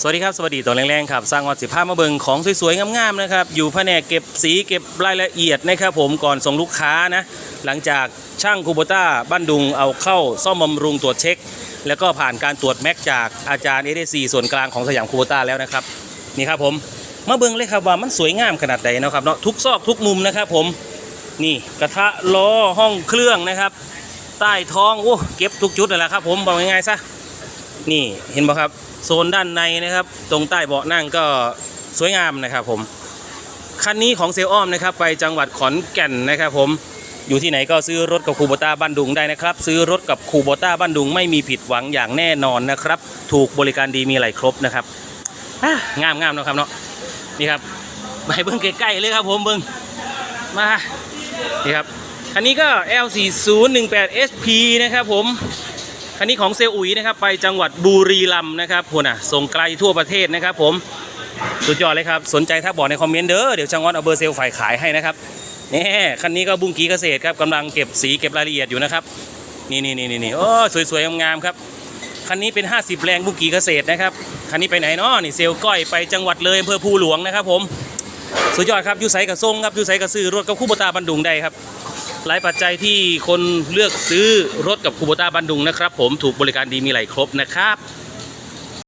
สวัสดีครับ สวัสดีตัวแรงๆครับ สร้างวัดสิบห้ามาเบิงของสวยๆ งามๆนะครับ อยู่แผนกเก็บสีเก็บรายละเอียดนะครับผมก่อนส่งลูกค้านะ หลังจากช่างคูโบต้าบ้านดุงเอาเข้าซ่อมบำรุงตรวจเช็ค แล้วก็ผ่านการตรวจแม็กจากอาจารย์เอเดซีส่วนกลางของสยามคูโบต้าแล้วนะครับ นี่ครับผมมาเบิงเลยครับว่ามันสวยงามขนาดใดเนะครับเนาะทุกซอกทุกมุมนะครับผมนี่กระทะล้อห้องเครื่องนะครับ ใต้ท้องโอ้เก็บทุกจุดเลยแหละครับผมบอกง่ายๆซะ นี่เห็นป่ะครับ โซนด้านในนะครับ ตรงใต้เบาะนั่งก็สวยงามนะครับผมคันนี้ของเซลอ้อมนะครับไปจังหวัดขอนแก่นนะครับผมอยู่ที่ไหนก็ซื้อรถกับคูโบต้าบ้านดุงได้นะครับ ซื้อรถกับคูโบต้าบ้านดุงไม่มีผิดหวังอย่างแน่นอนนะครับ ถูกบริการดีมีอะไรครบนะครับอะงามงามเนาะครับเนาะนี่ครับไปเบิ้งใกล้ๆเลยครับผมเบิ้งมานี่ครับคันนี้ก็ L4018 SP นะครับผม คันนี้ของเซลอุ๋ยนะครับไปจังหวัดบุรีรัมย์นะครับคุณอะส่งไกลทั่วประเทศนะครับผมสุดยอดเลยครับ สนใจถ้าบอกในคอมเมนต์เด้อเดี๋ยวช่างวัดเอาเบอร์เซลฝ่ายขายให้นะครับนี่คันนี้ก็บุ้งกีเกษตรครับกำลังเก็บสีเก็บรายละเอียดอยู่นะครับ นี่นี่นี่นี่โอ้สวยๆงามๆครับคันนี้เป็น 50 แรงบุ้งกีเกษตรนะครับคันนี้ไปไหนเนาะนี่เซลก้อยไปจังหวัดเลยอำเภอภูหลวงนะครับ ผมสุดยอดครับยูไซกับทรงครับยูไซกับซื้อรถกับคู่บตาบันดุงได้ครับ หลายปัจจัยที่คนเลือกซื้อรถกับคูโบต้าบันดุงนะครับ ผมถูกบริการดีมีไหลครบนะครับ